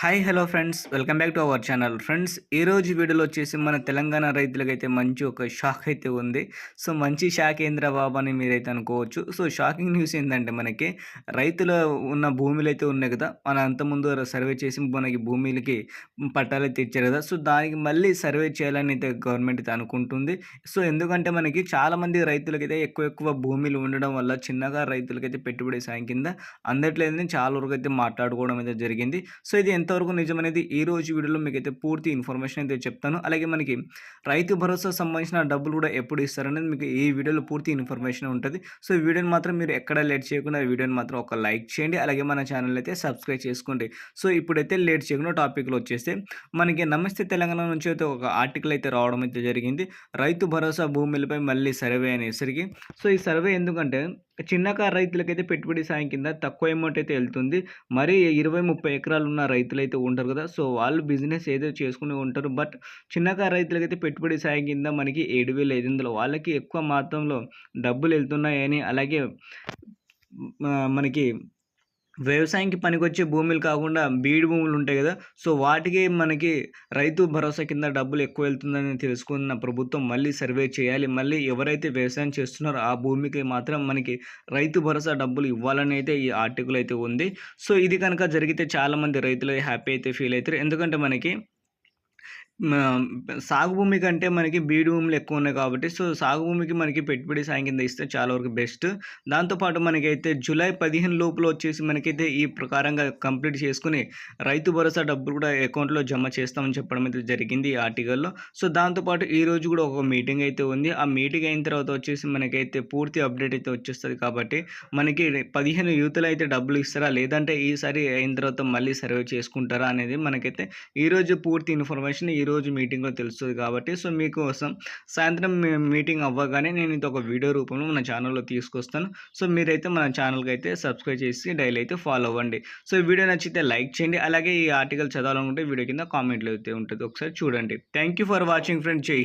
Hi hello friends welcome back to our channel friends ఈ రోజు వీడియోలో వచ్చేసి మన తెలంగాణ రైతులకైతే మంచి ఒక షాక్ అయితే ఉంది. సో మంచి షాక్ ఏంద్రా బాబు అని మీరైతే అనుకోవచ్చు. సో షాకింగ్ న్యూస్ ఏంటంటే మనకి రైతుల ఉన్న భూములు అయితే ఉన్నాయి కదా. మన అంతకుముందు సర్వే చేసి మనకి భూమిలకి పట్టాలు అయితే ఇచ్చారు కదా. సో దానికి మళ్ళీ సర్వే చేయాలని అయితే గవర్నమెంట్ అయితే అనుకుంటుంది. సో ఎందుకంటే మనకి చాలామంది రైతులకైతే ఎక్కువ ఎక్కువ భూములు ఉండడం వల్ల చిన్నగా రైతులకైతే పెట్టుబడి సాయం కింద అందట్లేదని చాలా వరకు అయితే మాట్లాడుకోవడం అయితే జరిగింది. సో ఇది ఎంతవరకు నిజమనేది ఈ రోజు వీడియోలో మీకు అయితే పూర్తి ఇన్ఫర్మేషన్ అయితే చెప్తాను. అలాగే మనకి రైతు భరోసా సంబంధించిన డబ్బులు కూడా ఎప్పుడు ఇస్తారనేది మీకు ఈ వీడియోలో పూర్తి ఇన్ఫర్మేషన్ ఉంటుంది. సో ఈ వీడియోని మాత్రం మీరు ఎక్కడ లేట్ చేయకుండా వీడియోని మాత్రం ఒక లైక్ చేయండి. అలాగే మన ఛానల్ అయితే సబ్స్క్రైబ్ చేసుకోండి. సో ఇప్పుడైతే లేట్ చేయకుండా టాపిక్లో వచ్చేస్తే మనకి నమస్తే తెలంగాణ నుంచి అయితే ఒక ఆర్టికల్ అయితే రావడం అయితే జరిగింది. రైతు భరోసా భూములపై మళ్ళీ సర్వే అనేసరికి. సో ఈ సర్వే ఎందుకంటే చిన్నకారు రైతులకైతే పెట్టుబడి సాయం కింద తక్కువ అమౌంట్ అయితే వెళ్తుంది. మరి ఇరవై ముప్పై ఎకరాలు ఉన్న రైతులు అయితే ఉంటారు కదా. సో వాళ్ళు బిజినెస్ ఏదో చేసుకుని ఉంటారు. బట్ చిన్నకారు రైతులకైతే పెట్టుబడి సాయం కింద మనకి ఏడు వేల ఐదు వందలు వాళ్ళకి ఎక్కువ మాత్రంలో డబ్బులు వెళ్తున్నాయని అలాగే మనకి వ్యవసాయానికి పనికొచ్చే భూములు కాకుండా బీడు భూములు ఉంటాయి కదా. సో వాటికి మనకి రైతు భరోసా కింద డబ్బులు ఎక్కువ వెళ్తుందని తెలుసుకున్న ప్రభుత్వం మళ్ళీ సర్వే చేయాలి. మళ్ళీ ఎవరైతే వ్యవసాయం చేస్తున్నారో ఆ భూమికి మాత్రం మనకి రైతు భరోసా డబ్బులు ఇవ్వాలని అయితే ఈ ఆర్టికల్ అయితే ఉంది. సో ఇది కనుక జరిగితే చాలామంది రైతులు హ్యాపీ అయితే ఫీల్ అవుతారు. ఎందుకంటే మనకి సాగు భూమి కంటే మనకి బీడు భూములు ఎక్కువ ఉన్నాయి కాబట్టి సో సాగు భూమికి మనకి పెట్టుబడి సాయం కింద ఇస్తే చాలా వరకు బెస్ట్. దాంతోపాటు మనకైతే జూలై పదిహేను లోపల వచ్చేసి మనకైతే ఈ ప్రకారంగా కంప్లీట్ చేసుకుని రైతు భరోసా డబ్బులు కూడా అకౌంట్లో జమ చేస్తామని చెప్పడం అయితే జరిగింది ఈ ఆర్టికల్లో. సో దాంతోపాటు ఈ రోజు కూడా ఒక మీటింగ్ అయితే ఉంది. ఆ మీటింగ్ అయిన తర్వాత వచ్చేసి మనకైతే పూర్తి అప్డేట్ అయితే వచ్చేస్తుంది కాబట్టి మనకి పదిహేను యూతులు అయితే డబ్బులు ఇస్తారా? లేదంటే ఈసారి అయిన తర్వాత మళ్ళీ సర్వే చేసుకుంటారా? అనేది మనకైతే ఈరోజు పూర్తి ఇన్ఫర్మేషన్ ఈరోజు మీటింగ్లో తెలుస్తుంది కాబట్టి సో మీకోసం సాయంత్రం మీటింగ్ అవ్వగానే నేను ఇది ఒక వీడియో రూపంలో మన ఛానల్లో తీసుకొస్తాను. సో మీరైతే మన ఛానల్కి అయితే సబ్స్క్రైబ్ చేసి డైలీ అయితే ఫాలో అవ్వండి. సో వీడియో నచ్చితే లైక్ చేయండి. అలాగే ఈ ఆర్టికల్ చదవాలనుకుంటే వీడియో కింద కామెంట్లో అయితే ఉంటుంది. ఒకసారి చూడండి. Thank you for watching friend జై